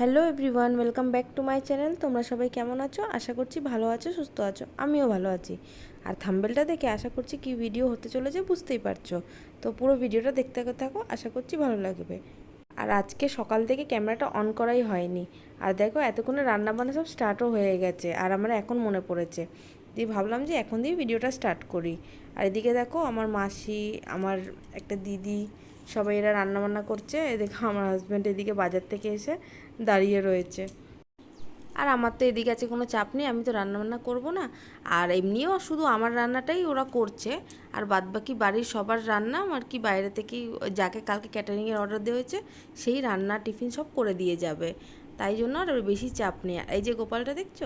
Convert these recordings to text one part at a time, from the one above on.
Hello everyone, welcome back to my channel. তোমরা সবাই কেমন আছো? আশা করছি ভালো আছো, সুস্থ আছো। আমিও ভালো আছি। আর থাম্বেলটা দেখে আশা করছি কি ভিডিও হতে চলেছে বুঝতেই পারছ। তো পুরো ভিডিওটা দেখতে থাকো, আশা করছি ভালো লাগবে। আর আজকে সকাল থেকে ক্যামেরাটা অন করাই হয়নি। আর দেখো, এতক্ষণে রান্নাবান্না সব স্টার্টও হয়ে গেছে। আর আমার এখন মনে পড়েছে। দিয়ে ভাবলাম যে এখন দিয়ে ভিডিওটা স্টার্ট করি। আর এদিকে দেখো, আমার মাসি, আমার একটা দিদি সবাই এরা রান্নাবান্না করছে। এদিকে আমার হাজব্যান্ড এদিকে বাজার থেকে এসে দাঁড়িয়ে রয়েছে। আর আমার তো এদিকে আছে কোনো চাপ নেই, আমি তো রান্নাবান্না করব না। আর এমনিও শুধু আমার রান্নাটাই ওরা করছে। আর বাদবাকি বাড়ির সবার রান্না আর কি বাইরে থেকেই, যাকে কালকে ক্যাটারিংয়ের অর্ডার দেওয়া হয়েছে, সেই রান্না, টিফিন সব করে দিয়ে যাবে। তাই জন্য আর বেশি চাপ নেই। এই যে গোপালটা দেখছ?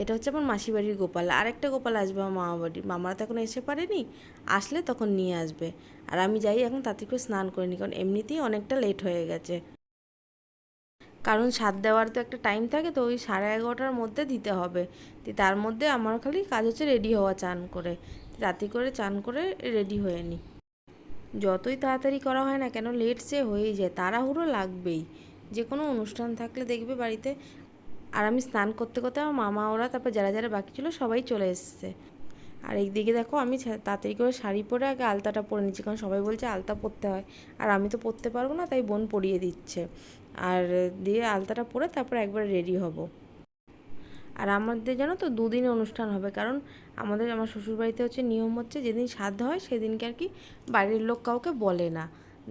এটা হচ্ছে আমার মাসি বাড়ির গোপাল। আর একটা গোপাল আসবে আমার মামা বাড়ির মামারা তো এখন এসে পারেনি। আসলে তখন নিয়ে আসবে। আর আমি যাই এখন তাড়াতাড়ি করে স্নান করিনি কারণ এমনিতেই অনেকটা লেট হয়ে গেছে। কারণ স্বাদ দেওয়ার তো একটা টাইম থাকে, তো ওই সাড়ে এগারোটার মধ্যে দিতে হবে। তো তার মধ্যে আমার খালি কাজ হচ্ছে রেডি হওয়া, চান করে। রাতে করে চান করে রেডি হয়ে নিই। যতই তাড়াতাড়ি করা হয় না কেন লেট সে হয়েই যায়, তাড়াহুড়ো লাগবেই। যে কোনো অনুষ্ঠান থাকলে দেখবে বাড়িতে আর আমি স্নান করতে করতে আমার মামা, ওরা, তারপর যারা যারা বাকি ছিল সবাই চলে এসছে। আর এইদিকে দেখো আমি তাড়াতাড়ি করে শাড়ি পরে আগে আলতাটা পরে নিচ্ছি, কারণ সবাই বলছে আলতা পরতে হয়। আর আমি তো পরতে পারব না, তাই বোন পরিয়ে দিচ্ছে। আর দিয়ে আলতাটা পরে তারপর একবার রেডি হব। আর আমাদের জানো তো দুদিনে অনুষ্ঠান হবে, কারণ আমাদের, আমার শ্বশুরবাড়িতে হচ্ছে নিয়ম হচ্ছে যেদিন সাধ্য হয় সেদিনকে আর কি বাড়ির লোক কাউকে বলে না।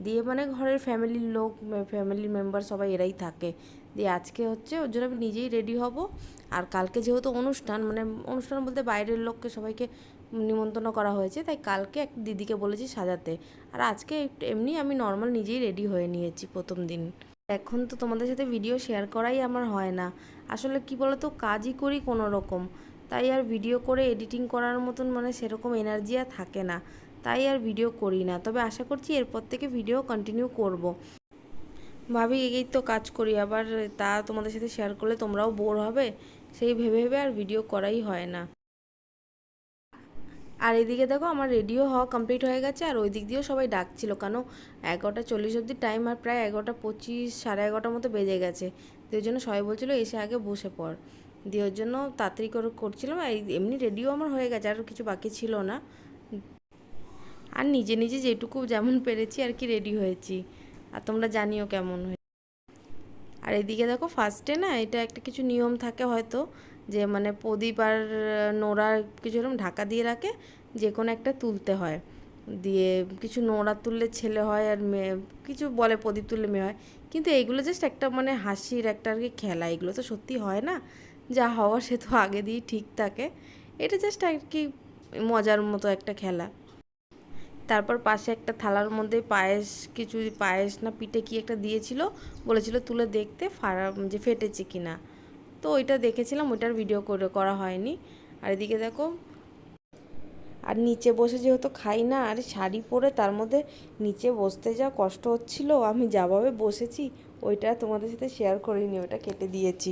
দিয়ে মানে ঘরের ফ্যামিলির লোক ফ্যামিলির মেম্বার সবাই এরাই থাকে। দিয়ে আজকে হচ্ছে ওর জন্য আমি নিজেই রেডি হব। আর কালকে যেহেতু অনুষ্ঠান মানে অনুষ্ঠান বলতে বাইরের লোককে সবাইকে নিমন্ত্রণ করা হয়েছে, তাই কালকে এক দিদিকে বলেছি সাজাতে। আর আজকে এমনি আমি নর্মাল নিজেই রেডি হয়ে নিয়েছি প্রথম দিন। এখন তো তোমাদের সাথে ভিডিও শেয়ার করাই আমার হয় না। আসলে কি বলতো, কাজই করি কোনো রকম তাই আর ভিডিও করে এডিটিং করার মতন মানে সেরকম এনার্জি আর থাকে না। তাই আর ভিডিও করি না। তবে আশা করছি এরপর থেকে ভিডিও কন্টিনিউ করব। ভাবি, এই তো কাজ করি। আবার তা তোমাদের সাথে শেয়ার করলে তোমরাও বোর হবে। সেই ভেবে ভেবে আর ভিডিও করাই হয় না। আর এদিকে দেখো, আমার রেডিও হওয়া কমপ্লিট হয়ে গেছে। আর ওই দিক দিয়েও সবাই ডাকছিল। কেন? এগারোটা চল্লিশ অব্দি টাইম আর প্রায় এগারোটা পঁচিশ, সাড়ে এগারোটার মতো বেজে গেছে। তো ওই জন্য সবাই বলছিলো, এসে আগে বসে পড়। দিয়ে ওর জন্য তাড়াতাড়ি করে করছিলাম আর এমনি রেডিও আমার হয়ে গেছে, আর কিছু বাকি ছিল না। আর নিজে নিজে যেটুকু যেমন পেরেছি আর কি রেডি হয়েছি। আর তোমরা জানিও কেমন হয়ে আর এদিকে দেখো ফার্স্টে না এটা একটা কিছু নিয়ম থাকে হয়তো, যে মানে প্রদীপ আর নোড়া কিছু এরকম ঢাকা দিয়ে রাখে যে কোনো একটা তুলতে হয়। দিয়ে কিছু নোড়া তুললে ছেলে হয় আর মেয়ে, কিছু বলে প্রদীপ তুললে মেয়ে হয়। কিন্তু এইগুলো জাস্ট একটা মানে হাসির একটা আর কি খেলা, এগুলো তো সত্যি হয় না। যা হওয়ার সে তো আগে দিয়েই ঠিক থাকে। এটা জাস্ট আর কি মজার মতো একটা খেলা। তারপর পাশে একটা থালার মধ্যে পায়েস, কিছু পায়েস না পিঠে কি একটা দিয়েছিল, বলেছিল তুলে দেখতে ফাড়া, যে ফেটেছে কি না। তো ওইটা দেখেছিলাম ওইটার ভিডিও করে, করা হয়নি। আর এদিকে দেখো, আর নিচে বসে যেহেতু খাই না, আর শাড়ি পরে তার মধ্যে নিচে বসতে যা কষ্ট হচ্ছিল, আমি যাভাবে বসেছি, ওইটা তোমাদের সাথে শেয়ার করিনি ওটা কেটে দিয়েছি।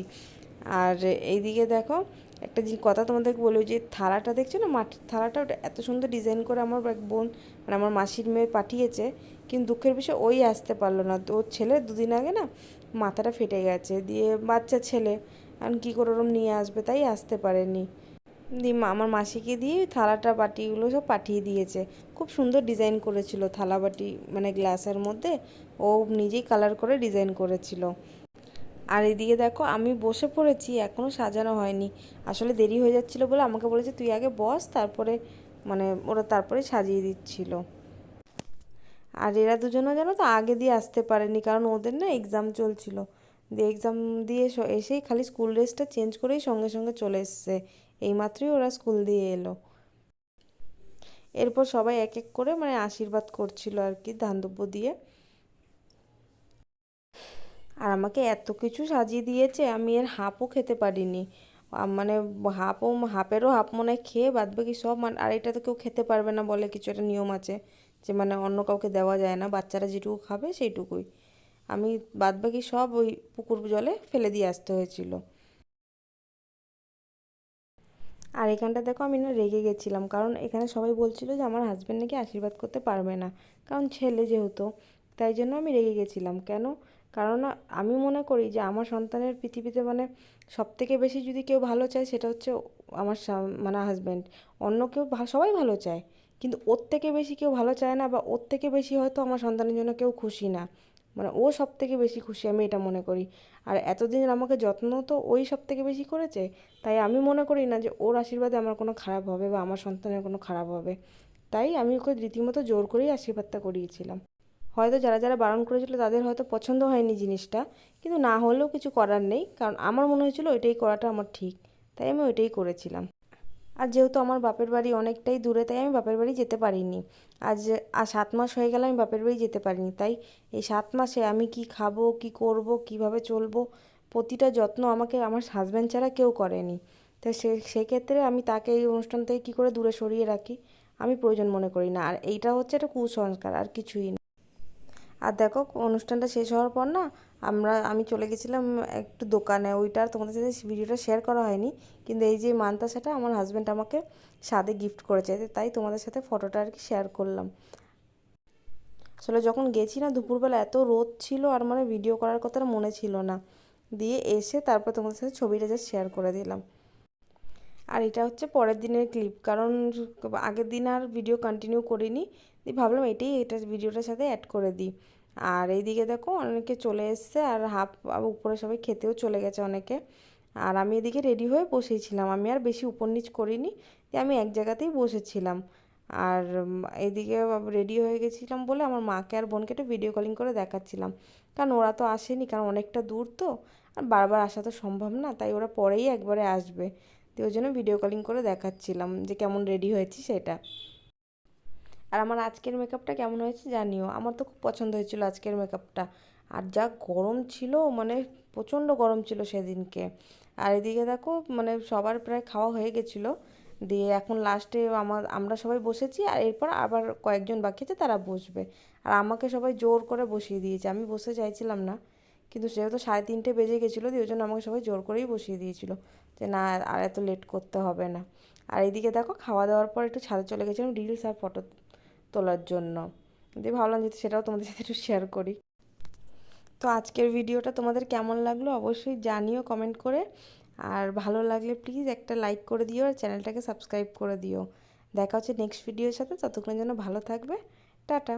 আর এইদিকে দেখো, একটা জিনিস কথা তোমাদেরকে বলি, যে থালাটা দেখছ না মাটির থালাটা ওটা এত সুন্দর ডিজাইন করে আমার এক বোন মানে আমার মাসির মেয়ে পাঠিয়েছে, কিন্তু দুঃখের বিষয় ওই আসতে পারল না। ওর ছেলে দুদিন আগে না মাথাটা ফেটে গেছে, দিয়ে বাচ্চা ছেলে আর কী করে ওরম নিয়ে আসবে, তাই আসতে পারেনি। দিয়ে আমার মাসিকে দিয়ে থালাটা বাটিগুলো সব পাঠিয়ে দিয়েছে। খুব সুন্দর ডিজাইন করেছিল থালা বাটি মানে গ্লাসের মধ্যে, ও নিজেই কালার করে ডিজাইন করেছিল। আর এদিকে দেখো, আমি বসে পড়েছি এখনও সাজানো হয়নি। আসলে দেরি হয়ে যাচ্ছিল বলে আমাকে বলেছে, তুই আগে বস, তারপরে মানে ওরা তারপরে সাজিয়ে দিচ্ছিল। আর এরা দুজনও জানো তো আগে দিয়ে আসতে পারেনি, কারণ ওদের না এক্সাম চলছিল। দিয়ে এক্সাম দিয়ে এসেই খালি স্কুল ড্রেসটা চেঞ্জ করেই সঙ্গে সঙ্গে চলে এসছে। এইমাত্রই ওরা স্কুল দিয়ে এলো। এরপর সবাই এক এক করে মানে আশীর্বাদ করছিল আর কি ধানদব্য দিয়ে। আর আমাকে এত কিছু সাজিয়ে দিয়েছে, আমি এর হাফও খেতে পারিনি। মানে হাফও হাফেরও হাফ মনে খেয়ে বাদ বাকি সব মানে আর এটা তো কেউ খেতে পারবে না বলে কিছু একটা নিয়ম আছে। যে মানে অন্য কাউকে দেওয়া যায় না, বাচ্চারা যেটুকু খাবে সেইটুকুই। আমি বাদ বাকি সব ওই পুকুর জলে ফেলে দিয়ে আসতে হয়েছিল। আর এখানটা দেখো আমি না রেগে গেছিলাম, কারণ এখানে সবাই বলছিল যে আমার হাজব্যান্ড নাকি আশীর্বাদ করতে পারবে না, কারণ ছেলে যেহেতু, তাই জন্য আমি রেগে গেছিলাম। কেন? কারণ আমি মনে করি যে আমার সন্তানের পৃথিবীতে মানে সব থেকে বেশি যদি কেউ ভালো চায় সেটা হচ্ছে আমার মানে হাজব্যান্ড অন্য কেউ সবাই ভালো চায়, কিন্তু ওর থেকে বেশি কেউ ভালো চায় না বা ওর থেকে বেশি হয়তো আমার সন্তানের জন্য কেউ খুশি না। মানে ও সব থেকে বেশি খুশি, আমি এটা মনে করি। আর এতদিন আমাকে যত্ন তো ওই সব থেকে বেশি করেছে, তাই আমি মনে করি না যে ওর আশীর্বাদে আমার কোনো খারাপ হবে বা আমার সন্তানের কোনো খারাপ হবে। তাই আমি ওকে রীতিমতো জোর করেই আশীর্বাদটা করিয়েছিলাম। হয়তো যারা যারা বারণ করেছিল তাদের হয়তো পছন্দ হয়নি জিনিসটা, কিন্তু না হলেও কিছু করার নেই, কারণ আমার মনে হয়েছিল ওইটাই করাটা আমার ঠিক, তাই আমি ওইটাই করেছিলাম। আর যেহেতু আমার বাপের বাড়ি অনেকটাই দূরে, তাই আমি বাপের বাড়ি যেতে পারিনি। আজ আর সাত মাস হয়ে গেলে আমি বাপের বাড়ি যেতে পারিনি, তাই এই সাত মাসে আমি কি খাব, কি করব, কীভাবে চলবো, প্রতিটা যত্ন আমাকে আমার হাজব্যান্ড ছাড়া কেউ করেনি। তাই সে, সেক্ষেত্রে আমি তাকে এই অনুষ্ঠান থেকে কী করে দূরে সরিয়ে রাখি, আমি প্রয়োজন মনে করি না। আর এইটা হচ্ছে একটা কুসংস্কার, আর কিছুই না। আর দেখো, অনুষ্ঠানটা শেষ হওয়ার পর না, আমরা, আমি চলে গেছিলাম একটু দোকানে। ওইটা আর তোমাদের সাথে ভিডিওটা শেয়ার করা হয়নি। কিন্তু এই যে মানতাসাটা আমার হাজব্যান্ড আমাকে স্বাদে গিফট করেছে। তাই তোমাদের সাথে ফটোটা আর কি শেয়ার করলাম। আসলে যখন গেছি না, দুপুরবেলা এত রোদ ছিল আর মানে ভিডিও করার কথা মনে ছিল না। দিয়ে এসে তারপর তোমাদের সাথে ছবিটা জাস্ট শেয়ার করে দিলাম। আর এটা হচ্ছে পরের দিনের ক্লিপ কারণ আগের দিন আর ভিডিও কন্টিনিউ করিনি, দিয়ে ভাবলাম এটাই, এটা ভিডিওটার সাথে অ্যাড করে দিই। আর এইদিকে দেখো অনেকে চলে এসছে, আর হাফ উপরে সবাই খেতেও চলে গেছে অনেকে। আর আমি এদিকে রেডি হয়ে বসেছিলাম, আমি আর বেশি উপর নিচ করিনি আমি এক জায়গাতেই বসেছিলাম। আর এদিকে রেডি হয়ে গেছিলাম বলে আমার মাকে আর বোনকে একটু ভিডিও কলিং করে দেখাচ্ছিলাম। কারণ ওরা তো আসেনি, কারণ অনেকটা দূর তো, আর বারবার আসা তো সম্ভব না, তাই ওরা পরেই একবারে আসবে। তো ওই জন্য ভিডিও কলিং করে দেখাচ্ছিলাম যে কেমন রেডি হয়েছি সেটা। আর আমার আজকের মেকআপটা কেমন হয়েছে জানিও। আমার তো খুব পছন্দ হয়েছিল আজকের মেকআপটা আর যা গরম ছিল মানে প্রচণ্ড গরম ছিল সেদিনকে। আর এদিকে দেখো মানে সবার প্রায় খাওয়া হয়ে গেছিল। দিয়ে এখন লাস্টে আমার আমরা সবাই বসেছি আর এরপর আবার কয়েকজন বাকি আছে, তারা বসবে। আর আমাকে সবাই জোর করে বসিয়ে দিয়েছে। আমি বসে চাইছিলাম না। কিন্তু যেহেতু সাড়ে তিনটে বেজে গেছিল, দিয়ে ওই জন্য আমাকে সবাই জোর করেই বসিয়ে দিয়েছিলো যে না, আর এত লেট করতে হবে না। আর এইদিকে দেখো, খাওয়া দাওয়ার পর একটু ছাদে চলে গেছিলাম রিলস আর ফটো তোলার জন্য। দিয়ে ভাবলাম যে সেটাও তোমাদের সাথে একটু শেয়ার করি। তো আজকের ভিডিওটা তোমাদের কেমন লাগল অবশ্যই জানিও কমেন্ট করে। আর ভালো লাগলে প্লিজ একটা লাইক করে দিও আর চ্যানেলটাকে সাবস্ক্রাইব করে দিও। দেখা হচ্ছে নেক্সট ভিডিওর সাথে, ততক্ষণের জন্য ভালো থাকবে। টাটা।